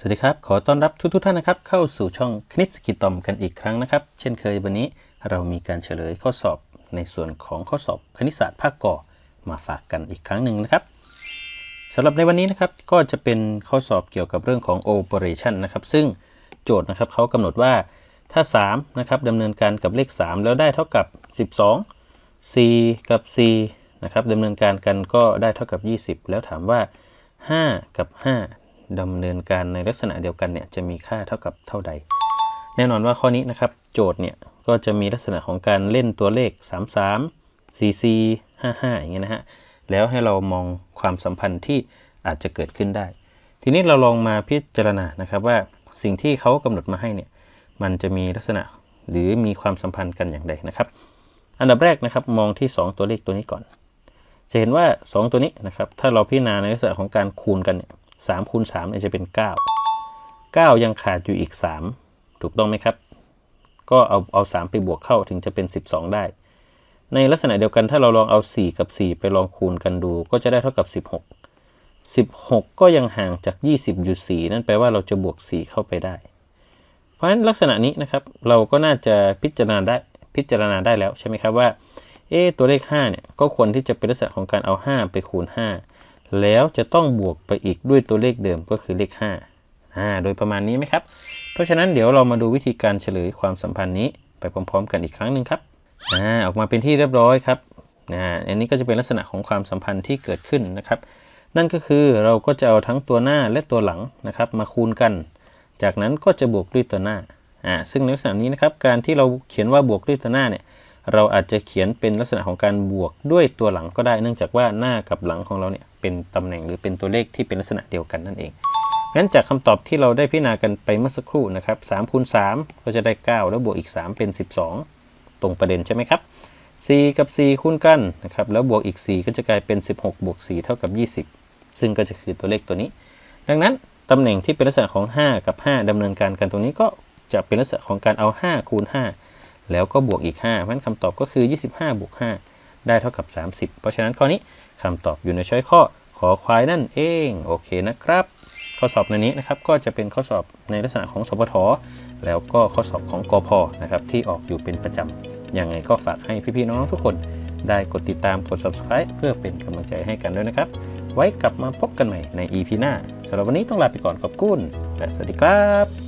สวัสดีครับ ขอต้อนรับทุกทุกท่านนะครับ เข้าสู่ช่องคณิตสกิตอมกันอีกครั้งนะครับ เช่นเคยวันนี้เรามีการเฉลยข้อสอบในส่วนของข้อสอบคณิตศาสตร์ภาคกอมาฝากกันอีกครั้งหนึ่งนะครับสำหรับในวันนี้นะครับก็จะเป็นข้อสอบเกี่ยวกับเรื่องของ operation นะครับ ซึ่งโจทย์นะครับเขากำหนดว่าถ้า3นะครับดำเนินการกับเลข 3 แล้วได้เท่ากับ 12 c กับ c นะครับดำเนินการกันก็ได้เท่ากับ 20 แล้วถามว่า 5 กับ 5 ดำเนินการในลักษณะเดียวกันเนี่ยจะมีค่าเท่ากับเท่าใด แน่นอนว่าข้อนี้นะครับ โจทย์เนี่ยก็จะมีลักษณะของการเล่นตัวเลข 33 44 55 อย่างเงี้ยนะฮะ แล้วให้เรามองความสัมพันธ์ที่อาจจะเกิดขึ้นได้ ทีนี้เราลองมาพิจารณานะครับว่าสิ่งที่เขากำหนดมาให้เนี่ยมันจะมีลักษณะหรือมีความสัมพันธ์กันอย่างไรนะครับ อันดับแรกนะครับมองที่ 2 ตัวเลขตัวนี้ก่อน จะเห็นว่า 2 ตัวนี้นะครับถ้าเราพิจารณาในลักษณะของการคูณกันเนี่ย สามคูณสามเนี่ยจะเป็น 9 9 ยังขาดอยู่อีก 3 ถูกต้องไหมครับ ก็เอาเอา 3 ไปบวกเข้าถึงจะเป็น 12 ได้ ในลักษณะเดียวกันถ้าเราลองเอา 4 กับ 4 ไปลองคูณกันดู ก็จะได้เท่ากับ 16 16 ก็ยังห่างจาก 20อยู่4นั่นแปลว่าเราจะบวก 4 เข้าไปได้ เพราะฉะนั้นลักษณะนี้นะครับเราก็น่าจะพิจารณาได้พิจารณาได้แล้วใช่ไหมครับว่าเอะตัวเลข5เนี่ยก็ควรที่จะเป็นลักษณะของการเอา 5 ไปคูณ 5 แล้วจะต้องบวกไปอีกด้วยตัวเลขเดิมก็คือเลข5อ่าโดยประมาณนี้ไหมครับ เพราะฉะนั้นเดี๋ยวเรามาดูวิธีการเฉลยความสัมพันธ์นี้ไปพร้อม ๆ กันอีกครั้งหนึ่งครับอ่าออกมาเป็นที่เรียบร้อยครับอ่าอันนี้ก็จะเป็นลักษณะของความสัมพันธ์ที่เกิดขึ้นนะครับ นั่นก็คือเราก็จะเอาทั้งตัวหน้าและตัวหลังนะครับมาคูณกัน จากนั้นก็จะบวกด้วยตัวหน้าอ่าซึ่งในลักษณะนี้นะครับการที่เราเขียนว่าบวกด้วยตัวหน้าเนี่ย เราอาจจะเขียนเป็นลักษณะของการบวกด้วยตัวหลังก็ได้ เนื่องจากว่าหน้ากับหลังของเราเนี่ยเป็นตำแหน่งหรือเป็นตัวเลขที่เป็นลักษณะเดียวกันนั่นเองเพราะนั้นจากคำตอบที่เราได้พิจารณากันไปเมื่อสักครู่นะครับ3คูณ3ก็จะได้ 9 แล้วบวกอีก 3 เป็น 12 ตรงประเด็นใช่ไหมครับ 4 กับ 4 คูณกันนะครับแล้วบวกอีก 4 ก็จะกลายเป็น 16 บวก 4 เท่ากับ 20 ซึ่งก็จะคือตัวเลขตัวนี้ ดังนั้นตำแหน่งที่เป็นลักษณะของ 5 กับ 5ดำเนินการกันตรงนี้ก็จะเป็นลักษณะของการเอา 5 คูณ 5 แล้วก็บวกอีก5เพราะฉะนั้นคำตอบก็คือ 25บวก5ได้เท่ากับ 30 เพราะฉะนั้นข้อนี้คำตอบอยู่ในช้อยข้อขอควายนั่นเองโอเคนะครับ ข้อสอบในนี้นะครับก็จะเป็นข้อสอบในลักษณะของสพทแล้วก็ข้อสอบของกพนะครับที่ออกอยู่เป็นประจำยังไงก็ฝากให้พี่ๆน้องๆทุกคนได้กดติดตามกด subscribe เพื่อเป็นกำลังใจให้กันด้วยนะครับ ไว้กลับมาพบกันใหม่ใน EP หน้าสำหรับวันนี้ต้องลาไปก่อนขอบคุณและสวัสดีครับ